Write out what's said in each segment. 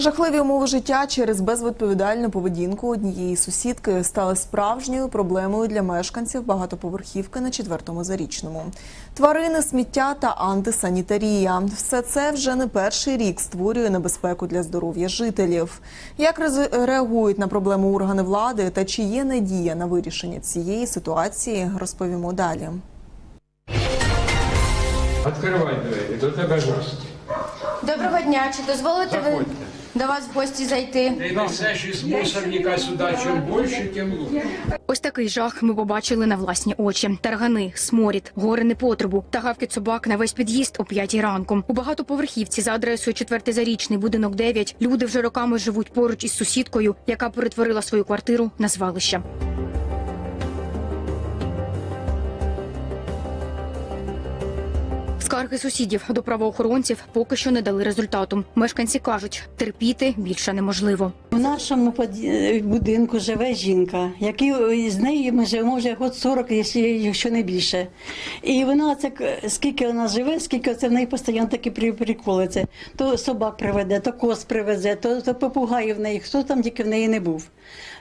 Жахливі умови життя через безвідповідальну поведінку однієї сусідки стали справжньою проблемою для мешканців багатоповерхівки на четвертому зарічному. Тварини, сміття та антисанітарія все це вже не перший рік створює небезпеку для здоров'я жителів. Як реагують на проблему органи влади та чи є надія на вирішення цієї ситуації, розповімо далі. Відкривай двері, до тебе гості. Доброго дня. Чи дозволите ви Заходьте. До вас в гості зайти? Ти несеш із мусорника сюди, чим більше, тим лучше. Ось такий жах ми побачили на власні очі: таргани, сморід, гори непотребу та гавкіт собак на весь під'їзд о п'ятій ранку. У багатоповерхівці за адресою 4 зарічний будинок 9 люди вже роками живуть поруч із сусідкою, яка перетворила свою квартиру на звалище. Скарги сусідів до правоохоронців поки що не дали результату. Мешканці кажуть, терпіти більше неможливо. В нашому будинку живе жінка, який з нею ми живемо вже год 40, якщо- не більше. І вона це скільки вона живе, скільки це в неї постійно такі при- приколи. Це то собак приведе, то коз привезе, то, то попугаїв в неї, хто там тільки в неї не був.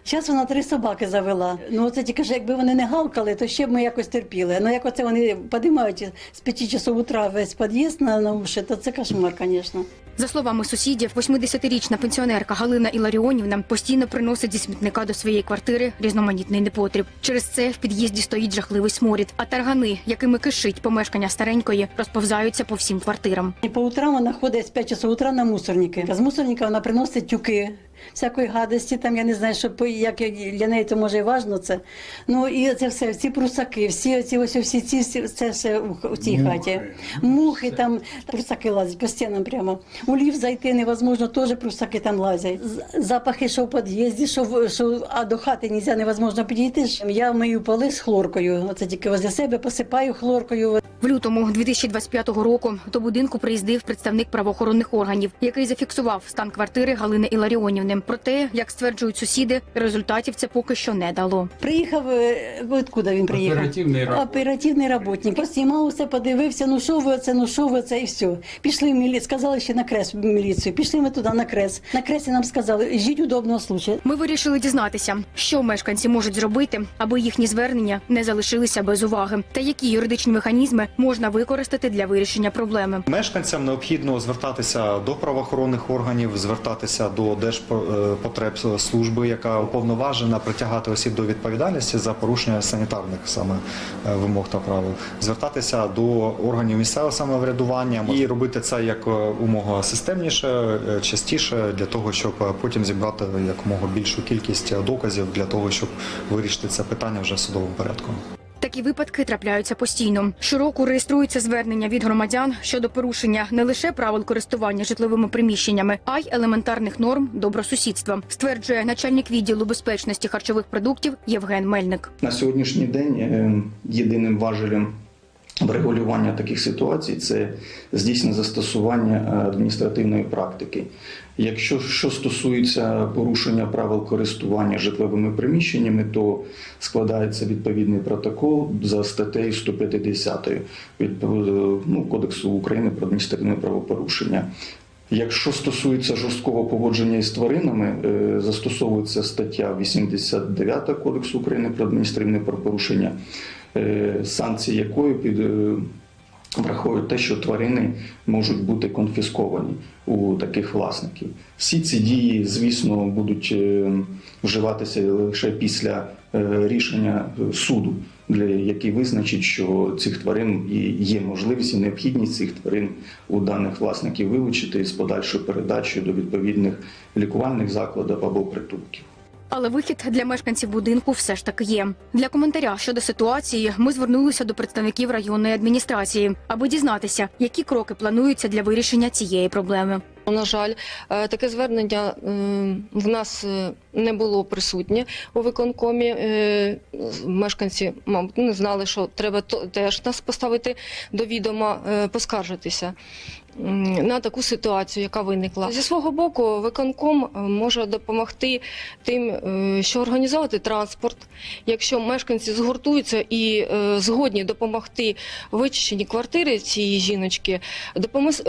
Зараз вона три собаки завела. Ну це тільки ж якби вони не гавкали, то ще б ми якось терпіли. Ну як оце вони підіймають з 5 часов утра весь під'їзд на, на уші, то це кошмар, звісно. За словами сусідів, 80-річна пенсіонерка Галина Іларіонівна постійно приносить зі смітника до своєї квартири різноманітний непотріб. Через це в під'їзді стоїть жахливий сморід, а таргани, якими кишить помешкання старенької, розповзаються по всім квартирам. І по утрам вона ходить з 5 часов утра на мусорники. З мусорника вона приносить тюки. Всякої гадості, там я не знаю, що по- як для неї це може і важно це. Ну і це все, всі прусаки, всі ці ось всі ці всі- це все у, х- у цій хаті. Мухи там, прусаки лазять по стінам прямо. У ліфт зайти невозможно, теж прусаки там лазять. Запахи, що в під'їзді, що, в- що а до хати нельзя, невозможно підійти. Я мию поли з хлоркою. Оце тільки возле себе посипаю хлоркою. В лютому 2025 року до будинку приїздив представник правоохоронних органів, який зафіксував стан квартири Галини Іларіонівни. Проте, як стверджують сусіди, результатів це поки що не дало. Приїхав, е, откуда він приїхав? Оперативний работник. Оперативний работник. Поснімав усе, подивився, ну що ви це, ну що ви це, і все. Пішли в міліцію, сказали ще на крес в міліцію. Пішли ми туди на крес. На кресі нам сказали, жіть удобного случаю. Ми вирішили дізнатися, що мешканці можуть зробити, аби їхні звернення не залишилися без уваги, та які юридичні механізми можна використати для вирішення проблеми. Мешканцям необхідно звертатися до правоохоронних органів, звертатися до Держпотребслужби, яка уповноважена притягати осіб до відповідальності за порушення санітарних саме е, вимог та правил, звертатися до органів місцевого самоврядування і робити це як е, умога системніше, е, частіше для того, щоб е, потім зібрати якомога більшу кількість доказів для того, щоб вирішити це питання вже в судовому порядку. Такі випадки трапляються постійно. Щороку реєструються звернення від громадян щодо порушення не лише правил користування житловими приміщеннями, а й елементарних норм добросусідства, стверджує начальник відділу безпечності харчових продуктів Євген Мельник. На сьогоднішній день е, єдиним важелем врегулювання таких ситуацій це здійснення застосування е, адміністративної практики. Якщо що стосується порушення правил користування житловими приміщеннями, то складається відповідний протокол за статтею 150 від ну, Кодексу України про адміністративне правопорушення. Якщо стосується жорсткого поводження із тваринами, е, застосовується стаття 89 Кодексу України про адміністративне правопорушення, е, санкції якої під е, враховують те, що тварини можуть бути конфісковані у таких власників. Всі ці дії, звісно, будуть е, вживатися лише після е, рішення е, суду, для який визначить, що цих тварин і є можливість і необхідність цих тварин у даних власників вилучити з подальшою передачею до відповідних лікувальних закладів або притулків. Але вихід для мешканців будинку все ж таки є. Для коментаря щодо ситуації ми звернулися до представників районної адміністрації, аби дізнатися, які кроки плануються для вирішення цієї проблеми. На жаль, е, таке звернення е, в нас е, не було присутнє у виконкомі. Мешканці, мабуть, не знали, що треба теж нас поставити до відома, поскаржитися. На таку ситуацію, яка виникла. Зі свого боку, виконком е, може допомогти тим, е, що організувати транспорт, якщо мешканці згуртуються і е, згодні допомогти вичищенні квартири цієї жіночки,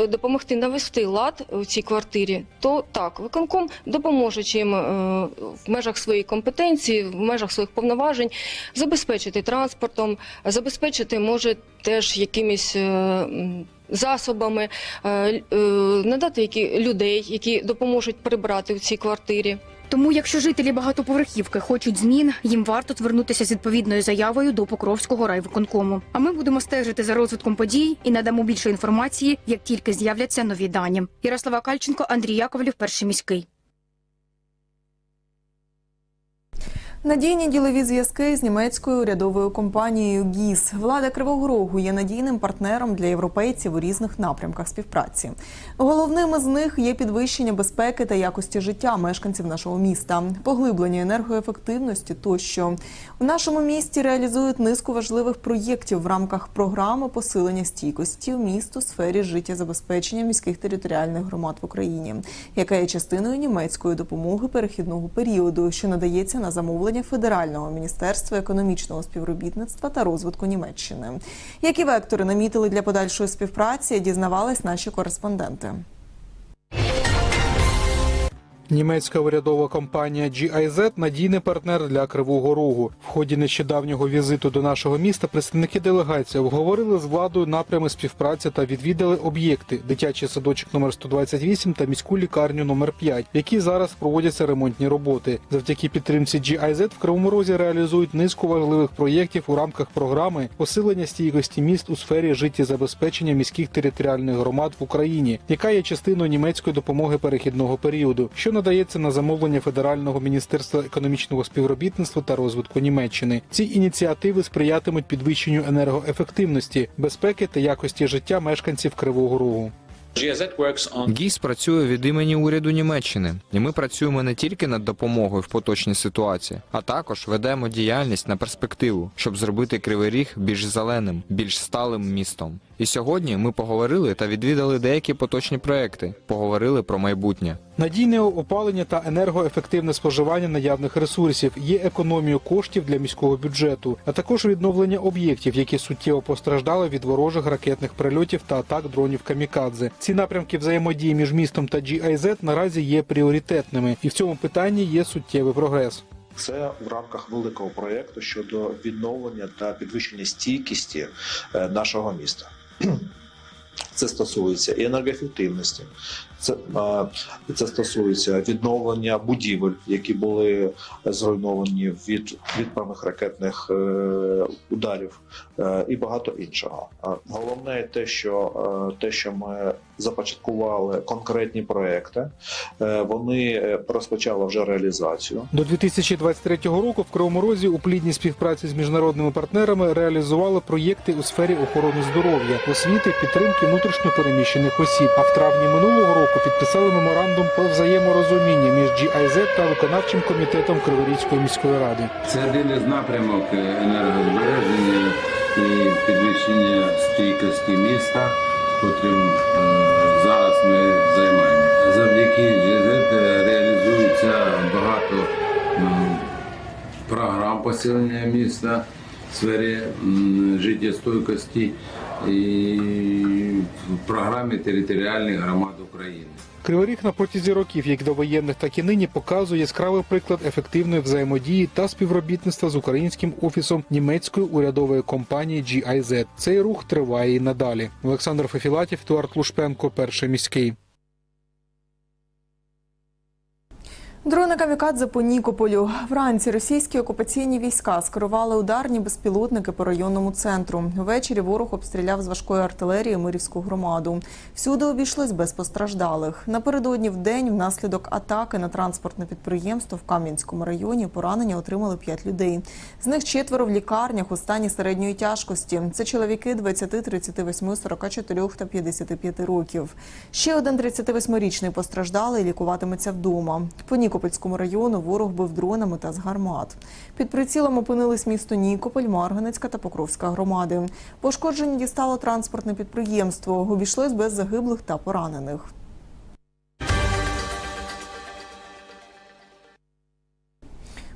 допомогти навести лад у цій квартирі, то так, виконком допоможе чим в межах своєї компетенції, в межах своїх повноважень забезпечити транспортом, забезпечити може теж якимись. Засобами е, е, надати які людей, які допоможуть прибрати в цій квартирі. Тому, якщо жителі багатоповерхівки хочуть змін, їм варто звернутися з відповідною заявою до Покровського райвиконкому. А ми будемо стежити за розвитком подій і надамо більше інформації, як тільки з'являться нові дані. Ярослава Кальченко, Андрій Яковлів, перший міський. Надійні ділові зв'язки з німецькою урядовою компанією ГІС. Влада Кривого Рогу є надійним партнером для європейців у різних напрямках співпраці. Головними з них є підвищення безпеки та якості життя мешканців нашого міста, поглиблення енергоефективності тощо. У нашому місті реалізують низку важливих проєктів в рамках програми посилення стійкості в міст у сфері життєзабезпечення міських територіальних громад в Україні, яка є частиною німецької допомоги перехідного періоду, що надається на замовлення Федерального міністерства економічного співробітництва та розвитку Німеччини. Які вектори намітили для подальшої співпраці, дізнавались наші кореспонденти. Німецька урядова компанія GIZ – надійний партнер для Кривого Рогу. В ході нещодавнього візиту до нашого міста представники делегації обговорили з владою напрями співпраці та відвідали об'єкти дитячий садочок номер 128 та міську лікарню номер 5, в якій зараз проводяться ремонтні роботи. Завдяки підтримці GIZ в Кривому Розі реалізують низку важливих проєктів у рамках програми посилення стійкості міст у сфері життєзабезпечення міських територіальних громад в Україні, яка є частиною німецької допомоги перехідного періоду, що надається на замовлення Федерального міністерства економічного співробітництва та розвитку Німеччини. Ці ініціативи сприятимуть підвищенню енергоефективності, безпеки та якості життя мешканців Кривого Рогу. ГІС працює від імені уряду Німеччини, і ми працюємо не тільки над допомогою в поточній ситуації, а також ведемо діяльність на перспективу, щоб зробити Кривий Ріг більш зеленим, більш сталим містом. І сьогодні ми поговорили та відвідали деякі поточні проекти, поговорили про майбутнє. Надійне опалення та енергоефективне споживання наявних ресурсів є економією коштів для міського бюджету, а також відновлення об'єктів, які суттєво постраждали від ворожих ракетних прильотів та атак дронів камікадзе. Ці напрямки взаємодії між містом та GIZ наразі є пріоритетними, і в цьому питанні є суттєвий прогрес. Це в рамках великого проєкту щодо відновлення та підвищення стійкості е, нашого міста. Це стосується і енергоефективності, це, це стосується відновлення будівель, які були зруйновані від відправних ракетних е, ударів, е, і багато іншого. Головне те, що е, те, що ми започаткували конкретні проекти, е, вони е, розпочали вже реалізацію. До 2023 року в Кривому Розі у плідній співпраці з міжнародними партнерами реалізували проєкти у сфері охорони здоров'я, освіти, підтримки внутрішньопереміщених осіб. А в травні минулого року підписали меморандум про взаєморозуміння між GIZ та виконавчим комітетом Криворізької міської ради. Це один із напрямок енергозбереження і підвищення стійкості міста, котрим е, зараз ми займаємося. Завдяки GZ реалізується багато програм посилення міста в сфері життєстойкості і в програмі територіальних громад України. Кривий Ріг на протязі років, як довоєнних, так і нині, показує яскравий приклад ефективної взаємодії та співробітництва з українським офісом німецької урядової компанії GIZ. Цей рух триває і надалі. Олександр Фефілатів, Туарт Лушпенко, перший міський. Дрони камікадзе по Нікополю. Вранці російські окупаційні війська скерували ударні безпілотники по районному центру. Ввечері ворог обстріляв з важкої артилерії Мирівську громаду. Всюди обійшлось без постраждалих. Напередодні в день внаслідок атаки на транспортне підприємство в Кам'янському районі поранення отримали 5 людей. З них четверо в лікарнях у стані середньої тяжкості. Це чоловіки 20, 38, 44 та 55 років. Ще один 38-річний постраждалий лікуватиметься вдома. По Нікопольському району ворог бив дронами та з гармат. Під прицілом опинились місто Нікополь, Марганецька та Покровська громади. Пошкоджені дістало транспортне підприємство. Обійшлось без загиблих та поранених.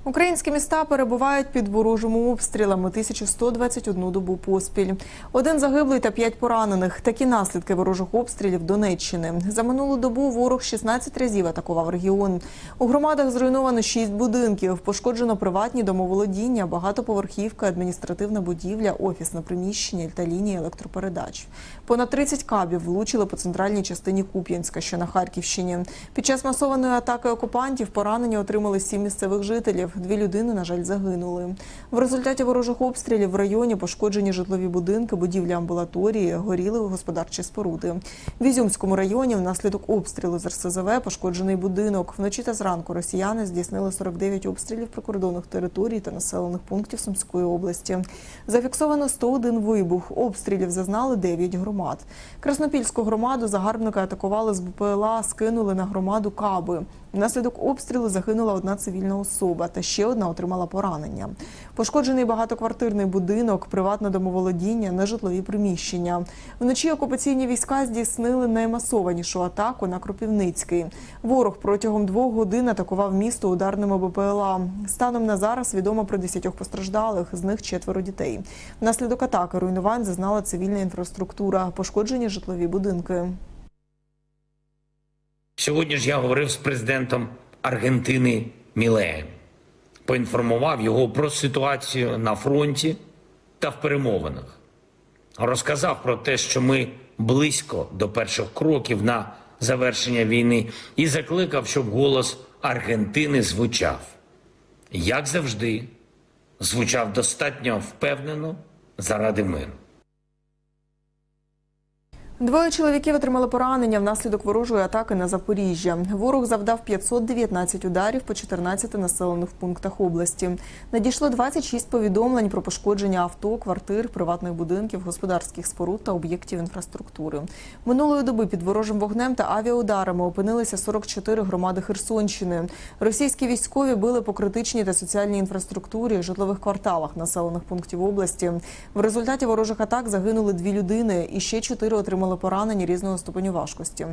Українські міста перебувають під ворожими обстрілами 1121 добу поспіль. Один загиблий та п'ять поранених. Такі наслідки ворожих обстрілів Донеччини. За минулу добу ворог 16 разів атакував регіон. У громадах зруйновано 6 будинків. Пошкоджено приватні домоволодіння, багатоповерхівка, адміністративна будівля, офісне приміщення та лінії електропередач. Понад 30 кабів влучили по центральній частині Куп'янська, що на Харківщині. Під час масованої атаки окупантів поранення отримали сім місцевих жителів. Дві людини, на жаль, загинули. В результаті ворожих обстрілів в районі пошкоджені житлові будинки, будівлі амбулаторії, горіли господарчі споруди. В Ізюмському районі внаслідок обстрілу з РСЗВ пошкоджений будинок. Вночі та зранку росіяни здійснили 49 обстрілів прикордонних територій та населених пунктів Сумської області. Зафіксовано 101 вибух. Обстрілів зазнали 9 громад. Краснопільську громаду загарбники атакували з БПЛА, скинули на громаду Каби. Внаслідок обстрілу загинула одна цивільна особа та ще одна отримала поранення. Пошкоджений багатоквартирний будинок, приватне домоволодіння, нежитлові приміщення. Вночі окупаційні війська здійснили наймасованішу атаку на Кропівницький. Ворог протягом двох годин атакував місто ударними БПЛА. Станом на зараз відомо про десятьох постраждалих, з них четверо дітей. Внаслідок атаки руйнувань зазнала цивільна інфраструктура, пошкоджені житлові будинки. Сьогодні ж я говорив з президентом Аргентини Мілеєм. Поінформував його про ситуацію на фронті та в перемовинах. Розказав про те, що ми близько до перших кроків на завершення війни, і закликав, щоб голос Аргентини звучав. Як завжди, звучав достатньо впевнено заради миру. Двоє чоловіків отримали поранення внаслідок ворожої атаки на Запоріжжя. Ворог завдав 519 ударів по 14 населених пунктах області. Надійшло 26 повідомлень про пошкодження авто, квартир, приватних будинків, господарських споруд та об'єктів інфраструктури. Минулої доби під ворожим вогнем та авіаударами опинилися 44 громади Херсонщини. Російські військові били по критичній та соціальній інфраструктурі, житлових кварталах населених пунктів області. В результаті ворожих атак загинули дві людини і ще чотири отримали поранені різного ступеню важкості.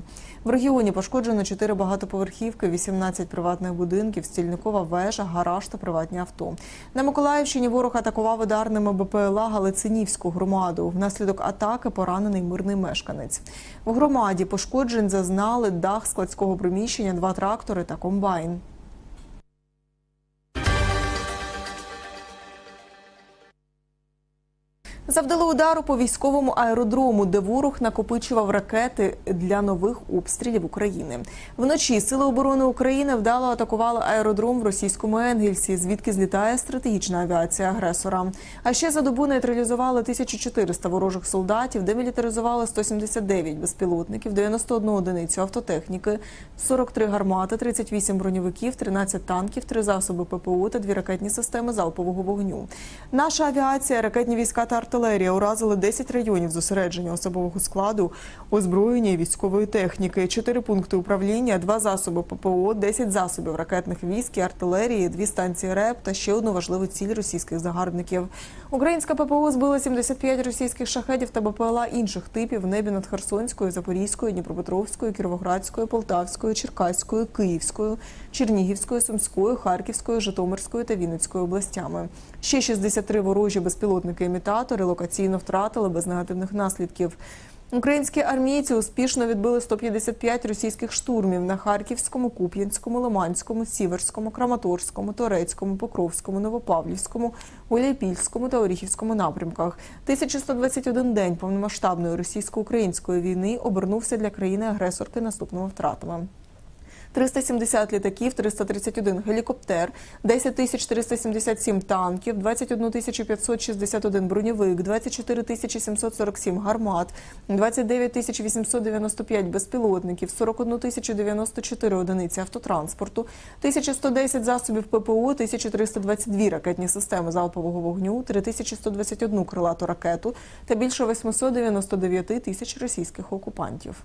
В регіоні пошкоджено 4 багатоповерхівки, 18 приватних будинків, стільникова вежа, гараж та приватні авто. На Миколаївщині ворог атакував ударними БПЛА Галицинівську громаду. Внаслідок атаки поранений мирний мешканець. В громаді пошкоджень зазнали дах складського приміщення, два трактори та комбайн. Завдали удару по військовому аеродрому, де ворог накопичував ракети для нових обстрілів України. Вночі сили оборони України вдало атакували аеродром в російському Енгельсі, звідки злітає стратегічна авіація агресора. А ще за добу нейтралізували 1400 ворожих солдатів, демілітаризували 179 безпілотників, 91 одиницю автотехніки, 43 гармати, 38 броньовиків, 13 танків, 3 засоби ППО та 2 ракетні системи залпового вогню. Наша авіація, ракетні війська та артилерія уразили 10 районів зосередження особового складу, озброєння і військової техніки, 4 пункти управління, 2 засоби ППО, 10 засобів ракетних військ і артилерії, 2 станції РЕП та ще одну важливу ціль російських загарбників. Українська ППО збила 75 російських шахедів та БПЛА інших типів в небі над Херсонською, Запорізькою, Дніпропетровською, Кіровоградською, Полтавською, Черкаською, Київською, Чернігівською, Сумською, Харківською, Житомирською та Вінницькою областями. Ще 63 ворожі безпілотники-імітатори локаційно втратили без негативних наслідків. Українські армійці успішно відбили 155 російських штурмів на Харківському, Куп'янському, Лиманському, Сіверському, Краматорському, Торецькому, Покровському, Новопавлівському, Гуляйпільському та Оріхівському напрямках. 1121 день повномасштабної російсько-української війни обернувся для країни-агресорки наступними втратами. 370 літаків, 331 гелікоптер, 10 тисяч 377 танків, 21 тисячу 561 броньовик, 24 тисячі 747 гармат, 29 тисяч 895 безпілотників, 41 тисячу 94 одиниці автотранспорту, 1110 засобів ППО, 1322 ракетні системи залпового вогню, 3121 крилату ракету та більше 899 тисяч російських окупантів.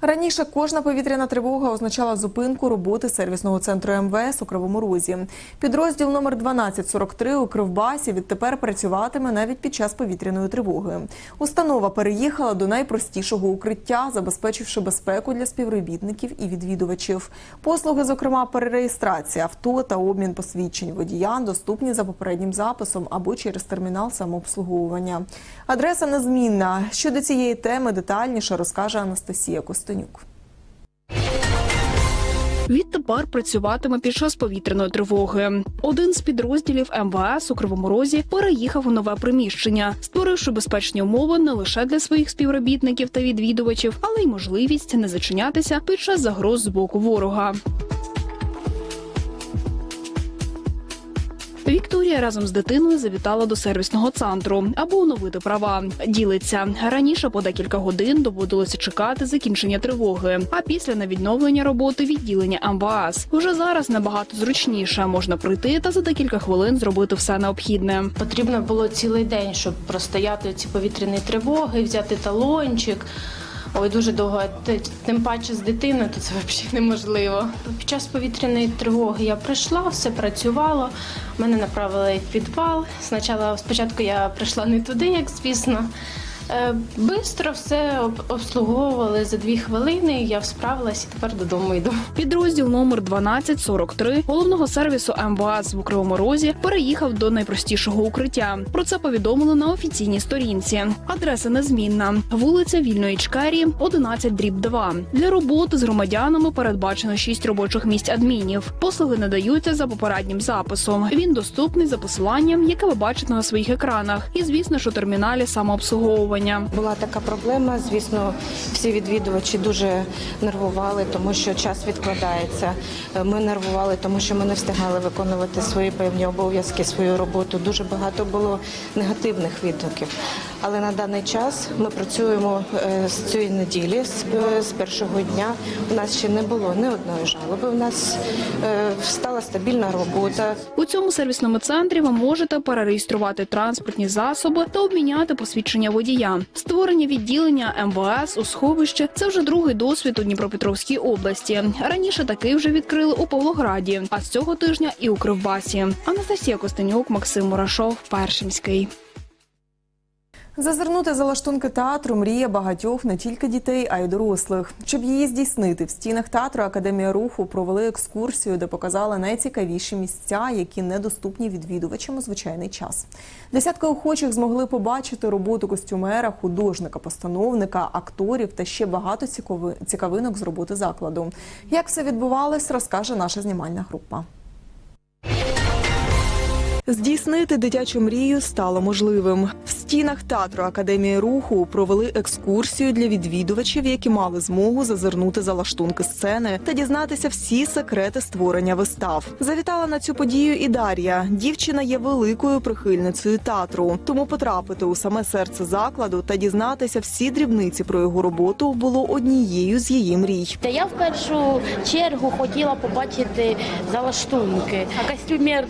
Раніше кожна повітряна тривога означала зупинку роботи сервісного центру МВС у Кривому Розі. Підрозділ номер 1243 у Кривбасі відтепер працюватиме навіть під час повітряної тривоги. Установа переїхала до найпростішого укриття, забезпечивши безпеку для співробітників і відвідувачів. Послуги, зокрема, перереєстрація авто та обмін посвідчень водія, доступні за попереднім записом або через термінал самообслуговування. Адреса незмінна. Щодо цієї теми детальніше розкаже Анастасія Костенюк. Відтепер працюватиме під час повітряної тривоги. Один з підрозділів МВС у Кривому Розі переїхав у нове приміщення, створивши безпечні умови не лише для своїх співробітників та відвідувачів, але й можливість не зачинятися під час загроз з боку ворога. Вікторія разом з дитиною завітала до сервісного центру, аби оновити права. Ділиться раніше по декілька годин доводилося чекати закінчення тривоги. А після на відновлення роботи відділення МВАС вже зараз набагато зручніше можна прийти та за декілька хвилин зробити все необхідне. Потрібно було цілий день, щоб простояти ці повітряні тривоги, взяти талончик. Ой, дуже довго. Тим паче з дитиною, то це взагалі неможливо. Під час повітряної тривоги я прийшла, все працювало. Мене направили в підвал. Спочатку я прийшла не туди, як звісно. Е, Бистро все обслуговували за дві хвилини. Я справилась і тепер додому йду. Підрозділ номер 1243 головного сервісу МВАС в Кривому Розі переїхав до найпростішого укриття. Про це повідомили на офіційній сторінці. Адреса незмінна: вулиця Вільної Чкері, 11 дріб 2. Для роботи з громадянами передбачено 6 робочих місць адмінів. Послуги надаються за попереднім записом. Він доступний за посиланням, яке ви бачите на своїх екранах, і звісно, що терміналі самообслуговування. Була така проблема. Звісно, всі відвідувачі дуже нервували, тому що час відкладається. Е, Ми нервували, тому що ми не встигали виконувати свої певні обов'язки, свою роботу. Дуже багато було негативних відгуків. Але на даний час ми працюємо е, з цієї неділі, з, е, першого дня. У нас ще не було ні одної жалоби. У нас стала стабільна робота. У цьому сервісному центрі ви можете перереєструвати транспортні засоби та обміняти посвідчення водія. Створення відділення МВС у сховище це вже другий досвід у Дніпропетровській області. Раніше такий вже відкрили у Павлограді, а з цього тижня і у Кривбасі. Анастасія Костенюк, Максим Мурашов, Першимський. Зазирнути за лаштунки театру мрія багатьох не тільки дітей, а й дорослих. Щоб її здійснити, в стінах театру Академія руху провели екскурсію, де показали найцікавіші місця, які недоступні відвідувачам у звичайний час. Десятки охочих змогли побачити роботу костюмера, художника, постановника, акторів та ще багато цікави- цікавинок з роботи закладу. Як все відбувалось, розкаже наша знімальна група. Здійснити дитячу мрію стало можливим. В стінах театру Академії руху провели екскурсію для відвідувачів, які мали змогу зазирнути за лаштунки сцени та дізнатися всі секрети створення вистав. Завітала на цю подію і Дар'я. Дівчина є великою прихильницею театру, тому потрапити у саме серце закладу та дізнатися всі дрібниці про його роботу було однією з її мрій. Та я в першу чергу хотіла побачити залаштунки, а костюмер,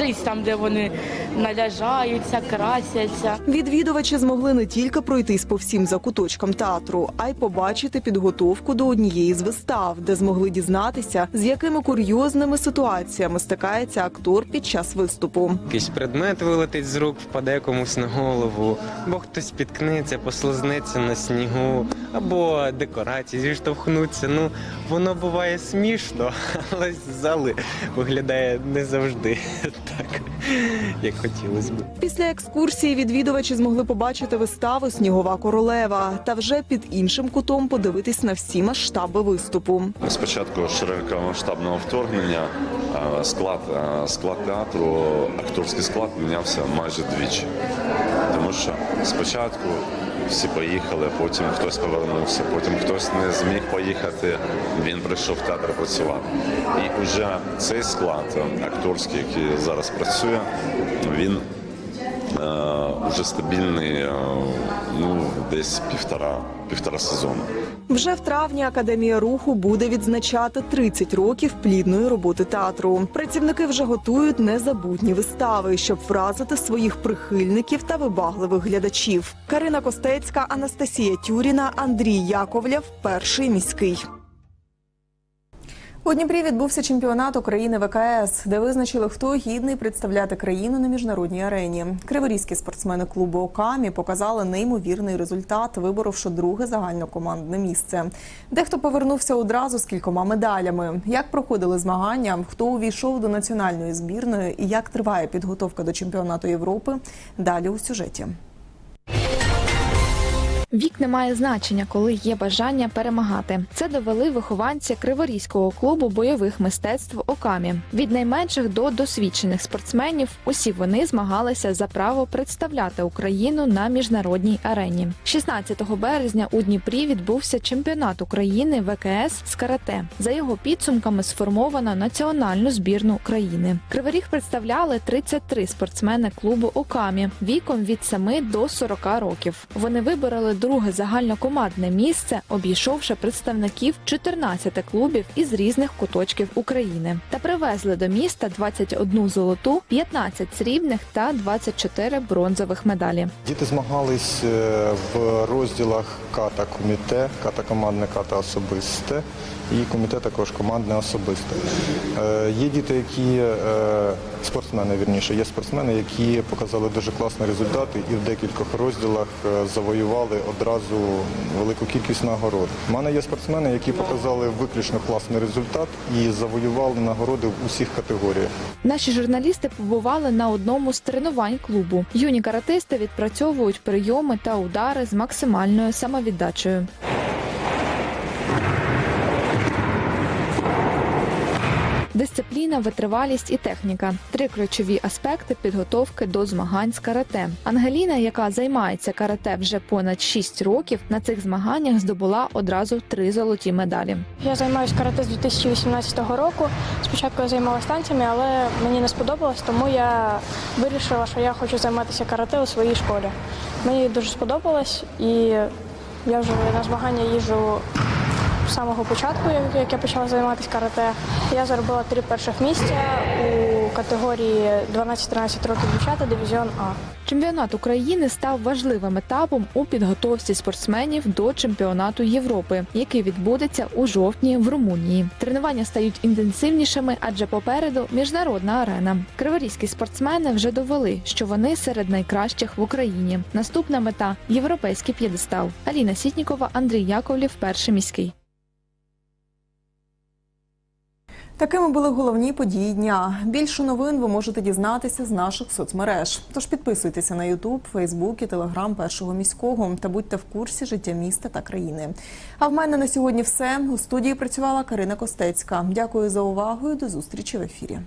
м, ж- жизнь там, де вони наряжаються, красяться. Відвідувачі змогли не тільки пройтись по всім закуточкам театру, а й побачити підготовку до однієї з вистав, де змогли дізнатися, з якими курйозними ситуаціями стикається актор під час виступу. Якийсь предмет вилетить з рук, впаде комусь на голову, або хтось спіткнеться, послизнеться на снігу, або декорації зіштовхнуться. Ну, воно буває смішно, але з зали виглядає не завжди так, як хотілося б. Після екскурсії відвідувачі змогли побачити виставу Снігова королева та вже під іншим кутом подивитись на всі масштаби виступу. Спочатку широкомасштабного вторгнення склад, склад театру, акторський склад мінявся майже двічі. Тому що спочатку всі поїхали, потім хтось повернувся, потім хтось не зміг поїхати. Він прийшов в театр працювати. І вже цей склад е, акторський, який зараз працює, він е, вже стабільний, е, ну, десь півтора, півтора сезону. Вже в травні Академія руху буде відзначати 30 років плідної роботи театру. Працівники вже готують незабутні вистави, щоб вразити своїх прихильників та вибагливих глядачів. Карина Костецька, Анастасія Тюріна, Андрій Яковлєв, перший міський. У Дніпрі відбувся чемпіонат України ВКС, де визначили, хто гідний представляти країну на міжнародній арені. Криворізькі спортсмени клубу Окамі показали неймовірний результат, виборовши друге загальнокомандне місце. Дехто повернувся одразу з кількома медалями. Як проходили змагання, хто увійшов до національної збірної і як триває підготовка до чемпіонату Європи? Далі у сюжеті. Вік не має значення, коли є бажання перемагати. Це довели вихованці Криворізького клубу бойових мистецтв Окамі. Від найменших до досвідчених спортсменів усі вони змагалися за право представляти Україну на міжнародній арені. 16 березня у Дніпрі відбувся чемпіонат України ВКС з карате. За його підсумками сформовано національну збірну країни. Криворіг представляли 33 спортсмени клубу Окамі віком від 7 до 40 років. Вони вибороли друге загальнокомандне місце, обійшовши представників 14 клубів із різних куточків України, та привезли до міста 21 золоту, 15 срібних та 24 бронзових медалі. Діти змагались е, в розділах ката коміте, ката командне, ката особисте і коміте також командне особисте. Е, Є діти, які е, спортсмени, вірніше, є спортсмени, які показали дуже класні результати і в декількох розділах завоювали одразу велику кількість нагород. У мене є спортсмени, які показали виключно класний результат і завоювали нагороди в усіх категоріях. Наші журналісти побували на одному з тренувань клубу. Юні каратисти відпрацьовують прийоми та удари з максимальною самовіддачею. Дисципліна, витривалість і техніка три ключові аспекти підготовки до змагань з карате. Ангеліна, яка займається карате вже понад 6 років, на цих змаганнях здобула одразу три золоті медалі. Я займаюся карате з 2018 року. Спочатку я займалася танцями, але мені не сподобалось, тому я вирішила, що я хочу займатися карате у своїй школі. Мені дуже сподобалось, і я вже на змагання їжджу самого початку, як я почала займатися карате. Я заробила три перших місця у категорії 12-13 років дівчата, дивізіон А. Чемпіонат України став важливим етапом у підготовці спортсменів до чемпіонату Європи, який відбудеться у жовтні в Румунії. Тренування стають інтенсивнішими, адже попереду міжнародна арена. Криворізькі спортсмени вже довели, що вони серед найкращих в Україні. Наступна мета європейський п'єдестал. Аліна Сітнікова, Андрій Яковлів, перший міський. Такими були головні події дня. Більше новин ви можете дізнатися з наших соцмереж. Тож підписуйтеся на Ютуб, Фейсбук і Телеграм першого міського та будьте в курсі життя міста та країни. А в мене на сьогодні все. У студії працювала Карина Костецька. Дякую за увагу і до зустрічі в ефірі.